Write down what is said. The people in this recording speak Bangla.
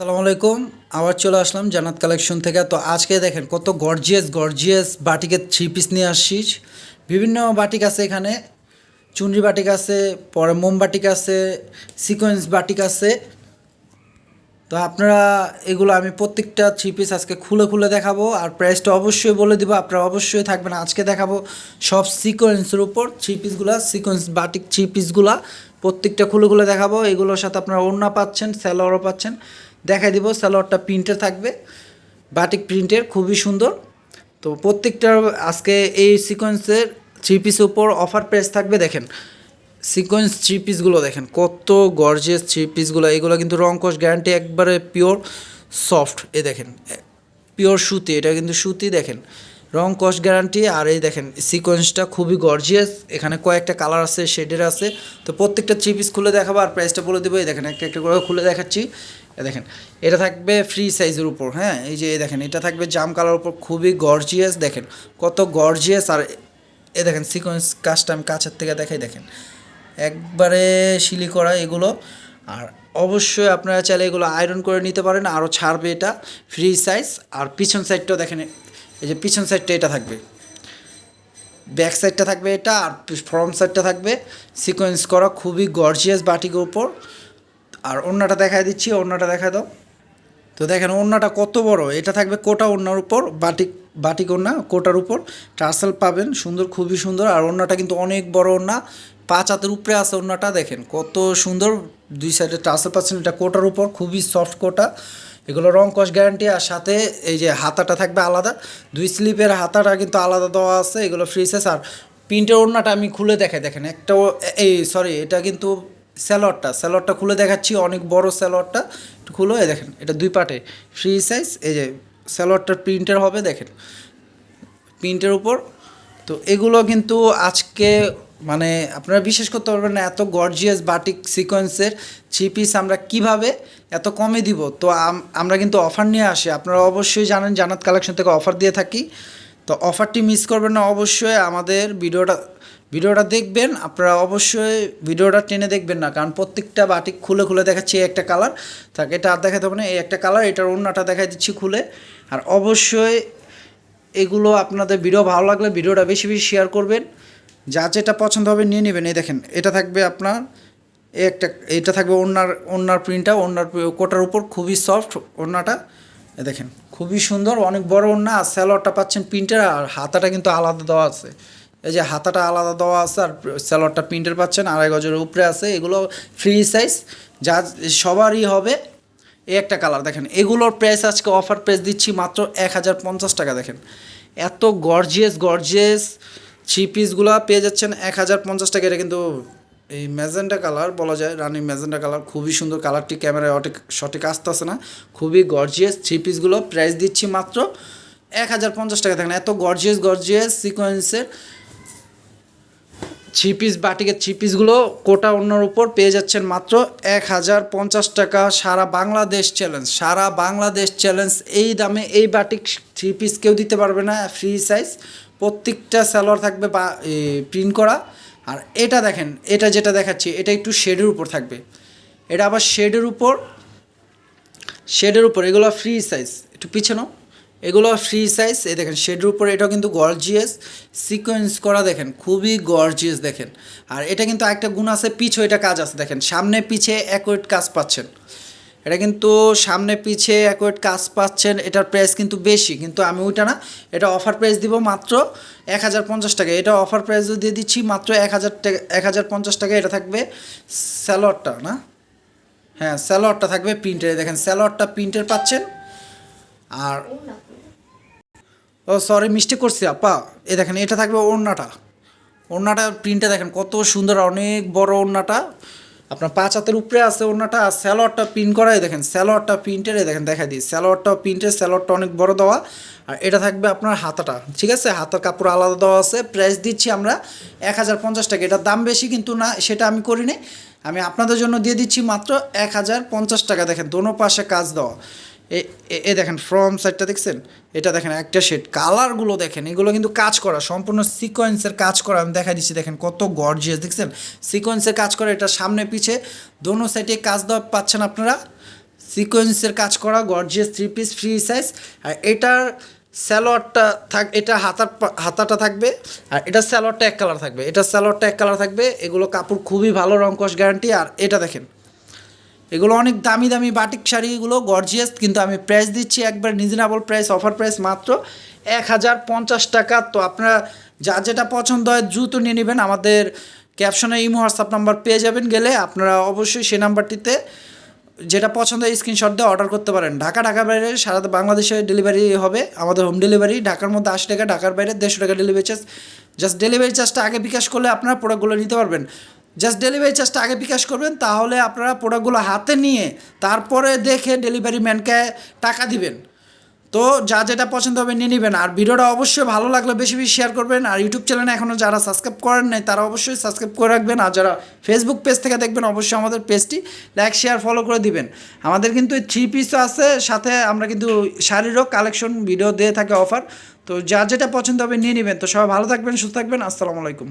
আসসালামু আলাইকুম, আবার চলে আসলাম জান্নাত কালেকশন থেকে। তো আজকে দেখেন কত গর্জিয়াস গর্জিয়াস বাটিকের থ্রি পিস নিয়ে আসছি। বিভিন্ন বাটিক আছে এখানে। চুনরি বাটিক আছে, পরে মোম বাটিক আছে সিকোয়েন্স বাটিক আছে। তো আপনারা এগুলো আমি প্রত্যেকটা থ্রি পিস আজকে খুলে খুলে দেখাবো। আর প্রাইসটা অবশ্যই বলে দিব, আপনারা অবশ্যই থাকবেন। আজকে দেখাবো সব সিকোয়েন্সের উপর থ্রি পিসগুলো সিকোয়েন্স বাটিক থ্রি পিসগুলা প্রত্যেকটা খুলে খুলে দেখাবো। এগুলোর সাথে আপনারা ওড়না পাচ্ছেন স্যালোয়ারও পাচ্ছেন। দেখাই দিব, সালোয়ারটা প্রিন্টের থাকবে। বাটিক প্রিন্টের খুবই সুন্দর। তো প্রত্যেকটা আজকে এই সিকোয়েন্সের থ্রি পিসের উপর অফার প্রাইস থাকবে, দেখেন। সিকোয়েন্স থ্রি পিসগুলো দেখেন, কত গর্জিয়াস থ্রি পিসগুলো এগুলো কিন্তু রং কস গ্যারান্টি একবারে পিওর সফট এ দেখেন। পিওর সুতি, এটা কিন্তু সুতি, দেখেন। রং কস গ্যারান্টি আর এই দেখেন সিকোয়েন্সটা খুবই গর্জিয়াস এখানে কয়েকটা কালার আছে শেডের আছে। তো প্রত্যেকটা থ্রি পিস খুলে দেখাবো, আর প্রাইসটা বলে দেবো। এই দেখেন, একটা একটা করে খুলে দেখাচ্ছি। দেখেন, এটা থাকবে ফ্রি সাইজের উপর হ্যাঁ? এই যে দেখেন, এটা থাকবে জাম কালার উপর, খুবই গর্জিয়াস দেখেন, কত গর্জিয়াস আর এ দেখেন সিকোয়েন্স কাজটা আমি কাছের থেকে দেখাই, দেখেন, একবারে শিলি করা এগুলো, আর অবশ্যই আপনারা চাইলে এগুলো আয়রন করে নিতে পারেন আরও ছাড়বে এটা ফ্রি সাইজ আর পিছন সাইডটাও দেখেন, এই যে পিছন সাইডটা এটা থাকবে ব্যাক সাইডটা থাকবে এটা, আর ফ্রন্ট সাইডটা থাকবে সিকোয়েন্স করা খুবই গর্জিয়াস বাটিকের উপর আর অন্যটা দেখাই দিচ্ছি অন্যটা দেখা দাও। তো দেখেন, ওড়নাটা কত বড়? এটা থাকবে কোটা ওড়নার উপর, বাটিক বাটিক ওড়না, কোটার উপর। টার্সেল পাবেন, সুন্দর, খুবই সুন্দর। আর ওড়নাটা কিন্তু অনেক বড় ওড়না। পাঁচ হাতের উপরে আছে ওড়নাটা, দেখেন কত সুন্দর। দুই সাইডে টার্সেল পাচ্ছেন, এটা কোটার উপর, খুবই সফট কোটা। এগুলো রং কস গ্যারান্টি আর সাথে এই যে হাতাটা থাকবে আলাদা। দুই স্লিপের হাতাটা কিন্তু আলাদা দেওয়া আছে, এগুলো ফ্রিসেস আর প্রিন্টের ওড়নাটা আমি খুলে দেখাই, দেখেন একটা এই সরি এটা কিন্তু স্যালোয়ারটা স্যালোয়ারটা খুলে দেখাচ্ছি, অনেক বড় স্যালোয়ারটা, একটু খুলো দেখেন, এটা দুই পার্টে ফ্রি সাইজ এই যে স্যালোয়ারটার প্রিন্টের হবে, দেখেন প্রিন্টের উপর, তো এগুলো কিন্তু আজকে মানে আপনারা বিশ্বাস করতে পারবেন না, এত গর্জিয়াস বাটিক সিকোয়েন্সের থ্রি পিস আমরা কীভাবে এত কমে দিব, তো আম- আমরা কিন্তু অফার নিয়ে আসি, আপনারা অবশ্যই জানেন জানাত কালেকশন থেকে অফার দিয়ে থাকি, তো অফারটি মিস করবেন না, অবশ্যই আমাদের ভিডিওটা ভিডিওটা দেখবেন, আপনারা অবশ্যই ভিডিওটা টেনে দেখবেন না, কারণ প্রত্যেকটা বাটিক খুলে খুলে দেখাচ্ছি একটা কালার। তাকে এটা আর দেখাতে হবে না, এই একটা কালার, এটার অন্যটা দেখাই দিচ্ছি খুলে। আর অবশ্যই এগুলো আপনাদের ভিডিও ভালো লাগলে ভিডিওটা বেশি বেশি শেয়ার করবেন। যা যেটা পছন্দ হবে নিয়ে নেবেন। এই দেখেন, এটা থাকবে আপনার একটা, এটা থাকবে ওনার ওনার প্রিন্টটা ওনার কোটার উপর খুবই সফট এ দেখেন, খুবই সুন্দর, অনেক বড় ওনা আর স্যালোয়ারটা পাচ্ছেন প্রিন্টের আর হাতাটা কিন্তু আলাদা দেওয়া আছে। এই যে হাতাটা আলাদা দেওয়া আছে আর স্যালোয়ারটা প্রিন্টের পাচ্ছেন, আড়াই গজের উপরে আছে, এগুলো ফ্রি সাইজ যা সবারই হবে। এই একটা কালার দেখেন, এগুলোর প্রাইস আজকে অফার প্রাইস দিচ্ছি মাত্র এক হাজার পঞ্চাশ টাকা, দেখেন। এত গর্জিয়াস গর্জিয়াস থ্রি পিসগুলো পেয়ে যাচ্ছেন এক হাজার পঞ্চাশ টাকা। এটা কিন্তু এই ম্যাজেন্ডা কালার বলা যায় রানি ম্যাজেন্ডা কালার খুবই সুন্দর কালারটি ক্যামেরায় অনেক সঠিক আসতেছে না। খুবই গর্জিয়াস থ্রি পিসগুলো প্রাইস দিচ্ছি মাত্র এক হাজার পঞ্চাশ টাকা। দেখেন, এত গর্জিয়াস গর্জিয়াস সিকোয়েন্সের থ্রি পিস বাটিকের থ্রি পিসগুলো কোটা অন্যর উপর পেয়ে যাচ্ছেন মাত্র এক হাজার পঞ্চাশ টাকা। সারা বাংলাদেশ চ্যালেঞ্জ সারা বাংলাদেশ চ্যালেঞ্জ এই দামে এই বাটিক থ্রি পিস কেউ দিতে পারবে না, ফ্রি সাইজ প্রত্যেকটা স্যালোয়ার থাকবে বা প্রিন্ট করা। আর এটা দেখেন, এটা যেটা দেখাচ্ছি, এটা একটু শেডের উপর থাকবে। এটা আবার শেডের উপর শেডের উপর, এগুলো ফ্রি সাইজ একটু পিছানো এগুলো ফ্রি সাইজ এই দেখেন শেডের উপরে এটাও কিন্তু গর্জিয়াস সিকোয়েন্স করা দেখেন, খুবই গর্জিয়াস দেখেন। আর এটা কিন্তু একটা গুণ আছে, পিছু এটা কাজ আছে, দেখেন, সামনে পিছে অ্যাকোয়েট কাজ পাচ্ছেন। এটা কিন্তু সামনে পিছে অ্যাকোয়েট কাজ পাচ্ছেন, এটার প্রাইস কিন্তু বেশি, কিন্তু আমি ওইটা না, এটা অফার প্রাইস দিব মাত্র এক হাজার পঞ্চাশ টাকা। এটা অফার প্রাইস দিয়ে দিচ্ছি মাত্র এক হাজার টাকা এক হাজার পঞ্চাশ টাকা, এটা থাকবে স্যালোয়ারটা না? হ্যাঁ স্যালোয়ারটা থাকবে প্রিন্টের দেখেন স্যালোয়ারটা প্রিন্টের পাচ্ছেন। আর ও সরি মিস্টেক করছি, আপা। এ দেখেন, এটা থাকবে ওড়নাটা। ওড়নাটা প্রিন্টটা দেখেন, কত সুন্দর, অনেক বড় ওড়নাটা। আপনার পাঁচ হাতের উপরে আছে ওড়নাটা, আর স্যালোয়ারটা প্রিন্ট করাই দেখেন, স্যালোয়ারটা প্রিন্টের দেখেন, দেখাই দিই। স্যালোয়ারটা প্রিন্টের স্যালোয়ারটা অনেক বড় দেওয়া। আর এটা থাকবে আপনার হাতাটা, ঠিক আছে? হাতার কাপড় আলাদা দেওয়া আছে। প্রাইস দিচ্ছি আমরা এক হাজার পঞ্চাশ টাকা। এটার দাম বেশি কিন্তু না, সেটা আমি করিনি। আমি আপনাদের জন্য দিয়ে দিচ্ছি মাত্র এক হাজার পঞ্চাশ টাকা। দেখেন, দোনো পাশে কাজ দেওয়া। এ দেখেন ফ্রম সাইডটা দেখছেন? এটা দেখেন একটা শেড কালারগুলো দেখেন, এগুলো কিন্তু কাজ করা, সম্পূর্ণ সিকোয়েন্সের কাজ করা, আমি দেখা দিচ্ছি, দেখেন কত গর্জিয়াস দেখছেন? সিকোয়েন্সের কাজ করা, এটা সামনে পিছে, দোনো সাইডে কাজ দেওয়া পাচ্ছেন আপনারা? সিকোয়েন্সের কাজ করা gorgeous three piece free size আর এটার স্যালোয়ারটা থাক, এটা হাতার হাতাটা থাকবে, আর এটা স্যালোয়ারটা এক কালার থাকবে, এটা স্যালোয়ারটা এক কালার থাকবে, এগুলো কাপড় খুবই ভালো রঙ্কশ গ্যারান্টি আর এটা দেখেন এগুলো অনেক দামি দামি বাটিক শাড়ি, এগুলো গর্জিয়াস কিন্তু আমি প্রাইস দিচ্ছি একবার রিজনেবল প্রাইস অফার প্রাইস মাত্র এক হাজার পঞ্চাশ টাকা। তো আপনারা যা যেটা পছন্দ হয় দ্রুত নিয়ে নেবেন। আমাদের ক্যাপশনে ইমো হোয়াটসঅ্যাপ নাম্বার পেয়ে যাবেন গেলে আপনারা অবশ্যই সেই নাম্বারটিতে যেটা পছন্দ স্ক্রিনশট দিয়ে অর্ডার করতে পারেন। ঢাকা, ঢাকার বাইরে সারা বাংলাদেশে ডেলিভারি হবে। আমাদের হোম ডেলিভারি ঢাকার মধ্যে আশি টাকা, ঢাকার বাইরে দেড়শো টাকা ডেলিভারি চার্জ জাস্ট ডেলিভারি চার্জটা আগে বিকাশ করলে আপনারা প্রোডাক্টগুলো নিতে পারবেন। জাস্ট ডেলিভারি চার্জটা আগে বিকাশ করবেন, তাহলে আপনারা প্রোডাক্টগুলো হাতে নিয়ে তারপরে দেখে ডেলিভারি ম্যানকে টাকা দিবেন। তো যা যেটা পছন্দ হবে নিয়ে নেবেন। আর ভিডিওটা অবশ্যই ভালো লাগলে বেশি বেশি শেয়ার করবেন। আর ইউটিউব চ্যানেলে এখনও যারা সাবস্ক্রাইব করেন নাই, তারা অবশ্যই সাবস্ক্রাইব করে রাখবেন। আর যারা ফেসবুক পেজ থেকে দেখবেন, অবশ্যই আমাদের পেজটি লাইক শেয়ার ফলো করে দিবেন। আমাদের কিন্তু থ্রি পিসও আছে, সাথে আমরা কিন্তু শাড়িরও কালেকশন ভিডিও দিয়ে থাকে অফার তো যা যেটা পছন্দ হবে নিয়ে নেবেন। তো সবাই ভালো থাকবেন, সুস্থ থাকবেন। আসসালামু আলাইকুম।